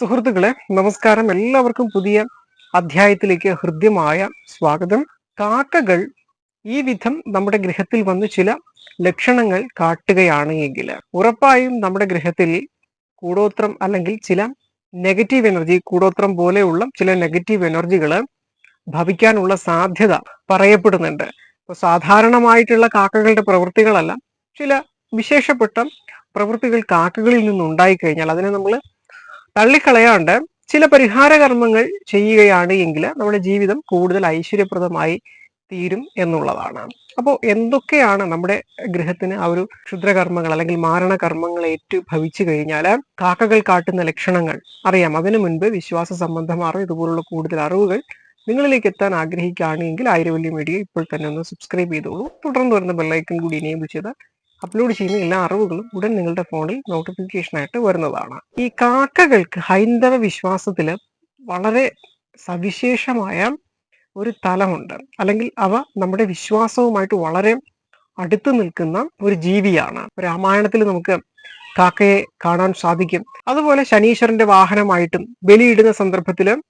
സുഹൃത്തുക്കളെ നമസ്കാരം. എല്ലാവർക്കും പുതിയ അധ്യായത്തിലേക്ക് ഹൃദ്യമായ സ്വാഗതം. കാക്കകൾ ഈ വിധം നമ്മുടെ ഗൃഹത്തിൽ വന്ന് ചില ലക്ഷണങ്ങൾ കാട്ടുകയാണ് എങ്കിൽ ഉറപ്പായും നമ്മുടെ ഗൃഹത്തിൽ കൂടോത്രം അല്ലെങ്കിൽ ചില നെഗറ്റീവ് എനർജി കൂടോത്രം പോലെയുള്ള ചില നെഗറ്റീവ് എനർജികൾ ഭവിക്കാനുള്ള സാധ്യത പറയപ്പെടുന്നുണ്ട്. ഇപ്പൊ സാധാരണമായിട്ടുള്ള കാക്കകളുടെ പ്രവൃത്തികളല്ല ചില വിശേഷപ്പെട്ട പ്രവൃത്തികൾ കാക്കകളിൽ നിന്നുണ്ടായി കഴിഞ്ഞാൽ അതിനെ നമ്മൾ തള്ളിക്കളയാണ്ട് ചില പരിഹാര കർമ്മങ്ങൾ ചെയ്യുകയാണ് എങ്കിൽ നമ്മുടെ ജീവിതം കൂടുതൽ ഐശ്വര്യപ്രദമായി തീരും എന്നുള്ളതാണ്. അപ്പോൾ എന്തൊക്കെയാണ് നമ്മുടെ ഗൃഹത്തിന് ആ ഒരു ക്ഷുദ്രകർമ്മങ്ങൾ അല്ലെങ്കിൽ മാരണ കർമ്മങ്ങൾ ഏറ്റു ഭവിച്ചു കഴിഞ്ഞാൽ കാക്കകൾ കാട്ടുന്ന ലക്ഷണങ്ങൾ അറിയാം. അതിനു മുൻപ് വിശ്വാസ സംബന്ധമാറോ ഇതുപോലുള്ള കൂടുതൽ അറിവുകൾ നിങ്ങളിലേക്ക് എത്താൻ ആഗ്രഹിക്കുകയാണെങ്കിൽ ആയിരവല്യ മീഡിയ ഇപ്പോൾ തന്നെ ഒന്ന് സബ്സ്ക്രൈബ് ചെയ്തോളൂ. തുടർന്ന് വരുന്ന ബെല്ലൈക്കൺ കൂടി ഇനിയും ചെയ്താൽ അപ്ലോഡ് ചെയ്യുന്ന എല്ലാ അറിവുകളും ഉടൻ നിങ്ങളുടെ ഫോണിൽ നോട്ടിഫിക്കേഷൻ ആയിട്ട് വരുന്നതാണ്. ഈ കാക്കകൾക്ക് ഹൈന്ദവ വിശ്വാസത്തിൽ വളരെ സവിശേഷമായ ഒരു തലമുണ്ട്. അല്ലെങ്കിൽ അവ നമ്മുടെ വിശ്വാസവുമായിട്ട് വളരെ അടുത്ത് നിൽക്കുന്ന ഒരു ജീവിയാണ്. രാമായണത്തിൽ നമുക്ക് കാക്കയെ കാണാൻ സാധിക്കും. അതുപോലെ ശനീശ്വരന്റെ വാഹനമായിട്ടും ബലിയിടുന്ന സന്ദർഭത്തിൽ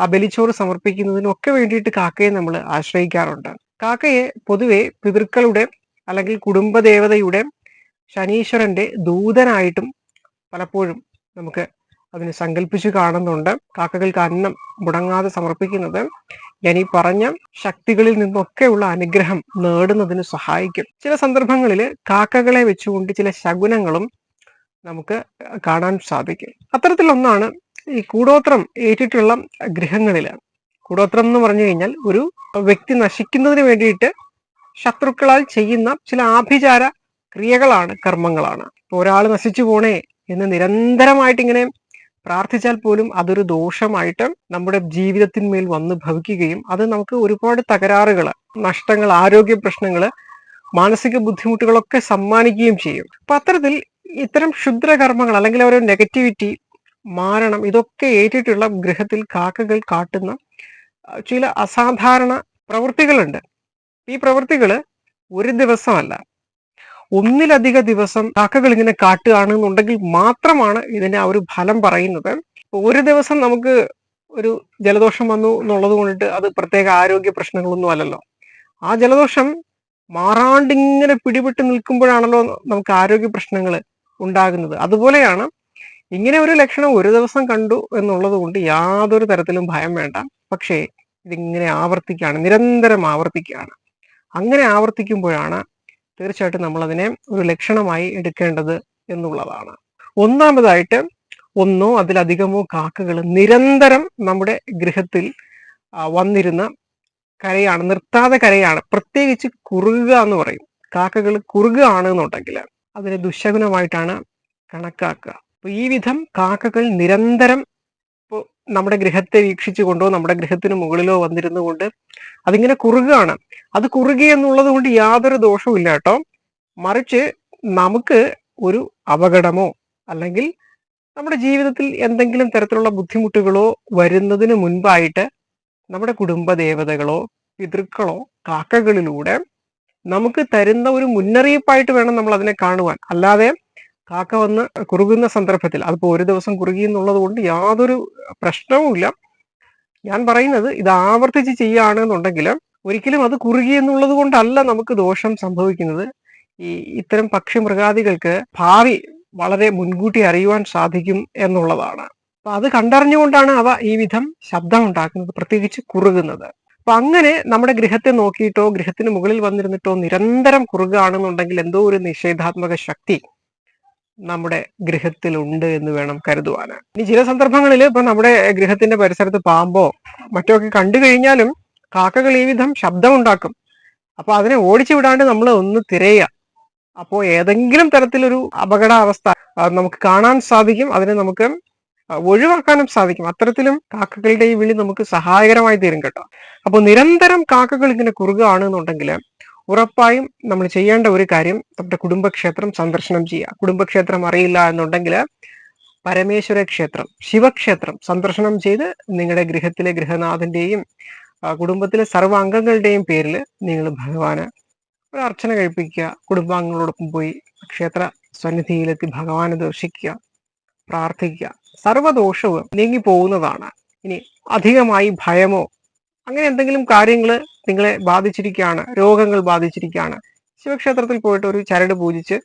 ആ ബലിച്ചോറ് സമർപ്പിക്കുന്നതിനൊക്കെ വേണ്ടിയിട്ട് കാക്കയെ നമ്മൾ ആശ്രയിക്കാറുണ്ട്. കാക്കയെ പൊതുവെ പിതൃക്കളുടെ അല്ലെങ്കിൽ കുടുംബദേവതയുടെ ശനീശ്വരന്റെ ദൂതനായിട്ടും പലപ്പോഴും നമുക്ക് അതിന് സങ്കല്പിച്ചു കാണുന്നുണ്ട്. കാക്കകൾക്ക് അന്നം മുടങ്ങാതെ സമർപ്പിക്കുന്നത് ഞാൻ ഈ പറഞ്ഞ ശക്തികളിൽ നിന്നൊക്കെയുള്ള അനുഗ്രഹം നേടുന്നതിന് സഹായിക്കും. ചില സന്ദർഭങ്ങളിൽ കാക്കകളെ വെച്ചുകൊണ്ട് ചില ശകുനങ്ങളും നമുക്ക് കാണാൻ സാധിക്കും. അത്തരത്തിലൊന്നാണ് ഈ കൂടോത്രം ഏറ്റിട്ടുള്ള ഗൃഹങ്ങളിൽ കൂടോത്രം എന്ന് പറഞ്ഞു കഴിഞ്ഞാൽ ഒരു വ്യക്തി നശിക്കുന്നതിന് വേണ്ടിയിട്ട് ശത്രുക്കളാൽ ചെയ്യുന്ന ചില ആഭിചാര ക്രിയകളാണ് കർമ്മങ്ങളാണ്. ഒരാൾ നശിച്ചു പോണേ എന്ന് നിരന്തരമായിട്ട് ഇങ്ങനെ പ്രാർത്ഥിച്ചാൽ പോലും അതൊരു ദോഷമായിട്ട് നമ്മുടെ ജീവിതത്തിന്മേൽ വന്ന് ഭവിക്കുകയും അത് നമുക്ക് ഒരുപാട് തകരാറുകൾ നഷ്ടങ്ങൾ ആരോഗ്യ പ്രശ്നങ്ങൾ മാനസിക ബുദ്ധിമുട്ടുകളൊക്കെ സമ്മാനിക്കുകയും ചെയ്യും. അപ്പൊ അത്തരത്തിൽ ഇത്തരം ക്ഷുദ്രകർമ്മങ്ങൾ അല്ലെങ്കിൽ ഓരോ നെഗറ്റിവിറ്റി മാരണം ഇതൊക്കെ ഏറ്റിട്ടുള്ള ഗൃഹത്തിൽ കാക്കകൾ കാട്ടുന്ന ചില അസാധാരണ പ്രവൃത്തികളുണ്ട്. ഈ പ്രവൃത്തികൾ ഒരു ദിവസമല്ല. ഒന്നിലധിക ദിവസം കാക്കകൾ ഇങ്ങനെ കാട്ടുകയാണെന്നുണ്ടെങ്കിൽ മാത്രമാണ് ഇതിന്റെ ആ ഒരു ഫലം പറയുന്നത്. ഒരു ദിവസം നമുക്ക് ഒരു ജലദോഷം വന്നു എന്നുള്ളത് കൊണ്ടിട്ട് അത് പ്രത്യേക ആരോഗ്യ പ്രശ്നങ്ങളൊന്നും അല്ലല്ലോ. ആ ജലദോഷം മാറാണ്ടിങ്ങനെ പിടിപെട്ട് നിൽക്കുമ്പോഴാണല്ലോ നമുക്ക് ആരോഗ്യ പ്രശ്നങ്ങൾ ഉണ്ടാകുന്നത്. അതുപോലെയാണ് ഇങ്ങനെ ഒരു ലക്ഷണം ഒരു ദിവസം കണ്ടു എന്നുള്ളത് കൊണ്ട് യാതൊരു തരത്തിലും ഭയം വേണ്ട. പക്ഷേ ഇതിങ്ങനെ ആവർത്തിക്കുകയാണ് നിരന്തരം ആവർത്തിക്കുകയാണ്. അങ്ങനെ ആവർത്തിക്കുമ്പോഴാണ് തീർച്ചയായിട്ടും നമ്മൾ അതിനെ ഒരു ലക്ഷണമായി എടുക്കേണ്ടത് എന്നുള്ളതാണ്. ഒന്നാമതായിട്ട് ഒന്നോ അതിലധികമോ കാക്കകൾ നിരന്തരം നമ്മുടെ ഗൃഹത്തിൽ വന്നിരുന്ന കരയാണ് നിർത്താതെ കരയാണ് പ്രത്യേകിച്ച് കുറുകുക എന്ന് പറയും. കാക്കകൾ കുറുകുകയാണ് എന്നുണ്ടെങ്കിൽ അതിനെ ദുശകുനമായിട്ടാണ് കണക്കാക്കുക. അപ്പൊ ഈ വിധം കാക്കകൾ നിരന്തരം നമ്മുടെ ഗൃഹത്തെ വീക്ഷിച്ചുകൊണ്ടോ നമ്മുടെ ഗൃഹത്തിന് മുകളിലോ വന്നിരുന്നു കൊണ്ട് അതിങ്ങനെ കുറുകയാണ് അത് കുറുകി എന്നുള്ളത് കൊണ്ട് യാതൊരു ദോഷവും ഇല്ല കേട്ടോ. മറിച്ച് നമുക്ക് ഒരു അപകടമോ അല്ലെങ്കിൽ നമ്മുടെ ജീവിതത്തിൽ എന്തെങ്കിലും തരത്തിലുള്ള ബുദ്ധിമുട്ടുകളോ വരുന്നതിന് മുൻപായിട്ട് നമ്മുടെ കുടുംബ ദേവതകളോ പിതൃക്കളോ കാക്കകളിലൂടെ നമുക്ക് തരുന്ന ഒരു മുന്നറിയിപ്പായിട്ട് വേണം നമ്മൾ അതിനെ കാണുവാൻ. അല്ലാതെ കാക്ക വന്ന് കുറുകുന്ന സന്ദർഭത്തിൽ അതിപ്പോ ഒരു ദിവസം കുറുകി എന്നുള്ളത് കൊണ്ട് യാതൊരു പ്രശ്നവുമില്ല. ഞാൻ പറയുന്നത് ഇത് ആവർത്തിച്ച് ചെയ്യുകയാണെന്നുണ്ടെങ്കിൽ ഒരിക്കലും അത് കുറുകി എന്നുള്ളത് കൊണ്ടല്ല നമുക്ക് ദോഷം സംഭവിക്കുന്നത്. ഈ ഇത്തരം പക്ഷി മൃഗാദികൾക്ക് ഭാവി വളരെ മുൻകൂട്ടി അറിയുവാൻ സാധിക്കും എന്നുള്ളതാണ്. അപ്പൊ അത് കണ്ടറിഞ്ഞുകൊണ്ടാണ് അവ ഈ വിധം ശബ്ദം ഉണ്ടാക്കുന്നത് പ്രത്യേകിച്ച് കുറുകുന്നത്. അപ്പൊ അങ്ങനെ നമ്മുടെ ഗൃഹത്തെ നോക്കിയിട്ടോ ഗൃഹത്തിന് മുകളിൽ വന്നിരുന്നിട്ടോ നിരന്തരം കുറുകാണെന്നുണ്ടെങ്കിൽ എന്തോ ഒരു നിഷേധാത്മക ശക്തി നമ്മുടെ ഗൃഹത്തിലുണ്ട് എന്ന് വേണം കരുതുവാൻ. ഇനി ചില സന്ദർഭങ്ങളിൽ ഇപ്പൊ നമ്മുടെ ഗൃഹത്തിന്റെ പരിസരത്ത് പാമ്പോ മറ്റോ ഒക്കെ കണ്ടു കഴിഞ്ഞാലും കാക്കകൾ ഈ വിധം ശബ്ദമുണ്ടാക്കും. അപ്പൊ അതിനെ ഓടിച്ചു വിടാണ്ട് നമ്മൾ ഒന്ന് തിരയുക. അപ്പോൾ ഏതെങ്കിലും തരത്തിലൊരു അപകടാവസ്ഥ നമുക്ക് കാണാൻ സാധിക്കും. അതിനെ നമുക്ക് ഒഴിവാക്കാനും സാധിക്കും. അത്തരത്തിലും കാക്കകളുടെ ഈ വിളി നമുക്ക് സഹായകരമായി തീരും കേട്ടോ. അപ്പോൾ നിരന്തരം കാക്കകൾ ഇങ്ങനെ കുറുകയാണെന്നുണ്ടെങ്കിൽ ഉറപ്പായും നമ്മൾ ചെയ്യേണ്ട ഒരു കാര്യം നമ്മുടെ കുടുംബക്ഷേത്രം സന്ദർശനം ചെയ്യുക. കുടുംബക്ഷേത്രം അറിയില്ല എന്നുണ്ടെങ്കിൽ പരമേശ്വര ക്ഷേത്രം ശിവക്ഷേത്രം സന്ദർശനം ചെയ്ത് നിങ്ങളുടെ ഗൃഹത്തിലെ ഗൃഹനാഥന്റെയും കുടുംബത്തിലെ സർവ അംഗങ്ങളുടെയും പേരിൽ നിങ്ങൾ ഭഗവാന് ഒരു അർച്ചന കഴിപ്പിക്കുക. കുടുംബാംഗങ്ങളോടൊപ്പം പോയി ക്ഷേത്ര സന്നിധിയിലെത്തി ഭഗവാനെ ദർശിക്കുക പ്രാർത്ഥിക്കുക. സർവദോഷവും നീങ്ങി പോകുന്നതാണ് ഇനി അധികമായി ഭയമോ അങ്ങനെ എന്തെങ്കിലും കാര്യങ്ങൾ നിങ്ങളെ ബാധിച്ചിരിക്കുകയാണ് രോഗങ്ങൾ ബാധിച്ചിരിക്കുകയാണ് ശിവക്ഷേത്രത്തിൽ പോയിട്ട് ഒരു ചരട് പൂജിച്ച്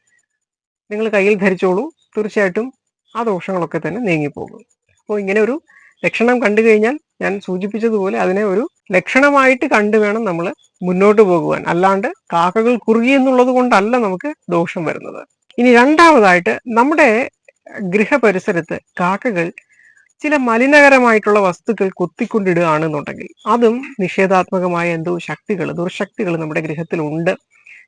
നിങ്ങൾ കയ്യിൽ ധരിച്ചോളൂ തീർച്ചയായിട്ടും ആ ദോഷങ്ങളൊക്കെ തന്നെ നീങ്ങിപ്പോകും. അപ്പോൾ ഇങ്ങനെ ഒരു ലക്ഷണം കണ്ടു കഴിഞ്ഞാൽ ഞാൻ സൂചിപ്പിച്ചതുപോലെ അതിനെ ഒരു ലക്ഷണമായിട്ട് കണ്ടു വേണം നമ്മൾ മുന്നോട്ട് പോകുവാൻ. അല്ലാണ്ട് കാക്കകൾ കുറുകി എന്നുള്ളത് കൊണ്ടല്ല നമുക്ക് ദോഷം വരുന്നത്. ഇനി രണ്ടാമതായിട്ട് നമ്മുടെ ഗൃഹപരിസരത്ത് കാക്കകൾ ചില മലിനകരമായിട്ടുള്ള വസ്തുക്കൾ കൊത്തിക്കൊണ്ടിടുകയാണെന്നുണ്ടെങ്കിൽ അതും നിഷേധാത്മകമായ എന്തോ ശക്തികൾ ദുർശക്തികൾ നമ്മുടെ ഗൃഹത്തിൽ ഉണ്ട്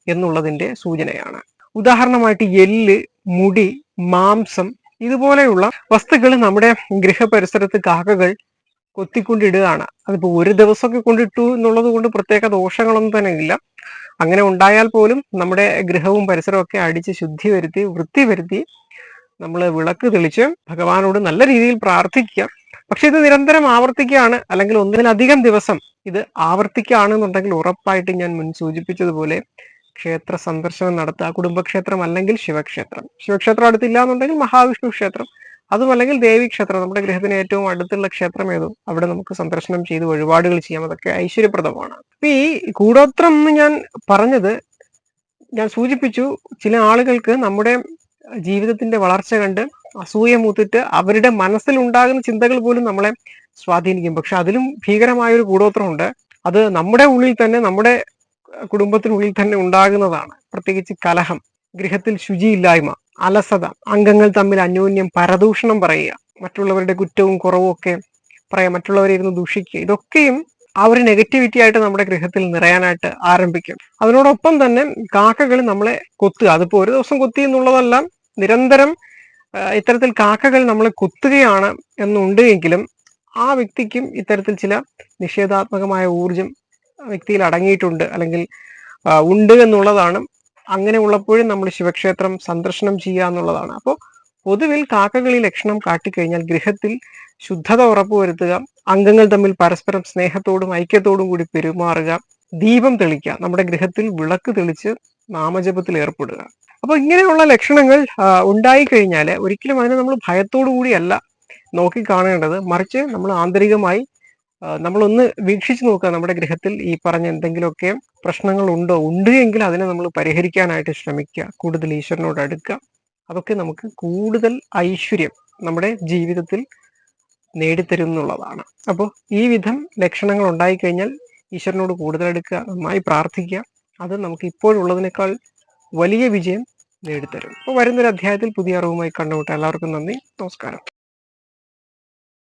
എന്നുള്ളതിന്റെ സൂചനയാണ്. ഉദാഹരണമായിട്ട് എല്ല് മുടി മാംസം ഇതുപോലെയുള്ള വസ്തുക്കൾ നമ്മുടെ ഗൃഹപരിസരത്ത് കാക്കകൾ കൊത്തിക്കൊണ്ടിടുകയാണ്. അതിപ്പോ ഒരു ദിവസമൊക്കെ കൊണ്ടിട്ടു എന്നുള്ളത് കൊണ്ട് പ്രത്യേക ദോഷങ്ങളൊന്നും തന്നെ ഇല്ല. അങ്ങനെ ഉണ്ടായാൽ പോലും നമ്മുടെ ഗൃഹവും പരിസരവും ഒക്കെ അടിച്ച് ശുദ്ധി വരുത്തി വൃത്തി വരുത്തി നമ്മൾ വിളക്ക് തെളിച്ച് ഭഗവാനോട് നല്ല രീതിയിൽ പ്രാർത്ഥിക്കുക. പക്ഷെ ഇത് നിരന്തരം ആവർത്തിക്കുകയാണ്. അല്ലെങ്കിൽ ഒന്നിലധികം ദിവസം ഇത് ആവർത്തിക്കുകയാണെന്നുണ്ടെങ്കിൽ ഉറപ്പായിട്ട് ഞാൻ മുൻ സൂചിപ്പിച്ചതുപോലെ ക്ഷേത്ര സന്ദർശനം നടത്തുക. കുടുംബക്ഷേത്രം അല്ലെങ്കിൽ ശിവക്ഷേത്രം. ശിവക്ഷേത്രം അടുത്തില്ല എന്നുണ്ടെങ്കിൽ മഹാവിഷ്ണു ക്ഷേത്രം. അതുമല്ലെങ്കിൽ ദേവി ക്ഷേത്രം. നമ്മുടെ ഗൃഹത്തിന് ഏറ്റവും അടുത്തുള്ള ക്ഷേത്രം ഏതോ. അവിടെ നമുക്ക് സന്ദർശനം ചെയ്ത് വഴിപാടുകൾ ചെയ്യാം. അതൊക്കെ ഐശ്വര്യപ്രദമാണ്. അപ്പൊ ഈ കൂടോത്രം എന്ന് ഞാൻ പറഞ്ഞത് ഞാൻ സൂചിപ്പിച്ചു ചില ആളുകൾക്ക് നമ്മുടെ ജീവിതത്തിന്റെ വളർച്ച കണ്ട് അസൂയ മൂത്തിട്ട് അവരുടെ മനസ്സിലുണ്ടാകുന്ന ചിന്തകൾ പോലും നമ്മളെ സ്വാധീനിക്കും. പക്ഷെ അതിലും ഭീകരമായ ഒരു കൂടോത്രമുണ്ട്. അത് നമ്മുടെ ഉള്ളിൽ തന്നെ നമ്മുടെ കുടുംബത്തിനുള്ളിൽ തന്നെ ഉണ്ടാകുന്നതാണ്. പ്രത്യേകിച്ച് കലഹം ഗൃഹത്തിൽ ശുചിയില്ലായ്മ അലസത അംഗങ്ങൾ തമ്മിൽ അന്യോന്യം പരദൂഷണം പറയുക മറ്റുള്ളവരുടെ കുറ്റവും കുറവും ഒക്കെ പറയാം മറ്റുള്ളവരെ ഇരുന്ന് ദൂഷിക്കുക ഇതൊക്കെയും ആ ഒരു നെഗറ്റിവിറ്റി ആയിട്ട് നമ്മുടെ ഗൃഹത്തിൽ നിറയാനായിട്ട് ആരംഭിക്കും. അതിനോടൊപ്പം തന്നെ കാക്കകൾ നമ്മളെ കൊത്തുക. അതിപ്പോ ഒരു ദിവസം കൊത്തി എന്നുള്ളതല്ല നിരന്തരം ഇത്തരത്തിൽ കാക്കകൾ നമ്മൾ കുത്തുകയാണ് എന്നുണ്ടെങ്കിലും ആ വ്യക്തിക്കും ഇത്തരത്തിൽ ചില നിഷേധാത്മകമായ ഊർജം വ്യക്തിയിൽ അടങ്ങിയിട്ടുണ്ട് അല്ലെങ്കിൽ ഉണ്ട് എന്നുള്ളതാണ്. അങ്ങനെ ഉള്ളപ്പോഴും നമ്മൾ ശിവക്ഷേത്രം സന്ദർശനം ചെയ്യുക എന്നുള്ളതാണ്. അപ്പോൾ പൊതുവിൽ കാക്കകൾ ഈ ലക്ഷണം കാട്ടിക്കഴിഞ്ഞാൽ ഗൃഹത്തിൽ ശുദ്ധത ഉറപ്പുവരുത്തുക അംഗങ്ങൾ തമ്മിൽ പരസ്പരം സ്നേഹത്തോടും ഐക്യത്തോടും കൂടി പെരുമാറുക ദീപം തെളിക്കുക നമ്മുടെ ഗൃഹത്തിൽ വിളക്ക് തെളിച്ച് നാമജപത്തിൽ ഏർപ്പെടുക. അപ്പോൾ ഇങ്ങനെയുള്ള ലക്ഷണങ്ങൾ ഉണ്ടായി കഴിഞ്ഞാൽ ഒരിക്കലും അതിനെ നമ്മൾ ഭയത്തോടു കൂടിയല്ല നോക്കി കാണേണ്ടത്. മറിച്ച് നമ്മൾ ആന്തരികമായി നമ്മളൊന്ന് വീക്ഷിച്ചു നോക്കുക. നമ്മുടെ ഗൃഹത്തിൽ ഈ പറഞ്ഞ എന്തെങ്കിലുമൊക്കെ പ്രശ്നങ്ങൾ ഉണ്ടോ? ഉണ്ട് എങ്കിൽ അതിനെ നമ്മൾ പരിഹരിക്കാനായിട്ട് ശ്രമിക്കുക. കൂടുതൽ ഈശ്വരനോട് അടുക്കുക. അതൊക്കെ നമുക്ക് കൂടുതൽ ഐശ്വര്യം നമ്മുടെ ജീവിതത്തിൽ നേടിത്തരും എന്നുള്ളതാണ് അപ്പോൾ ഈ വിധം ലക്ഷണങ്ങൾ ഉണ്ടായിക്കഴിഞ്ഞാൽ ഈശ്വരനോട് കൂടുതൽ എടുക്കുക നന്നായി പ്രാർത്ഥിക്കുക. അത് നമുക്ക് ഇപ്പോഴുള്ളതിനേക്കാൾ വലിയ വിജയം നേടിത്തരും. അപ്പോൾ വരുന്നൊരു അധ്യായത്തിൽ പുതിയ അറിവുമായി കണ്ടുമുട്ടാം എല്ലാവർക്കും നന്ദി. നമസ്കാരം.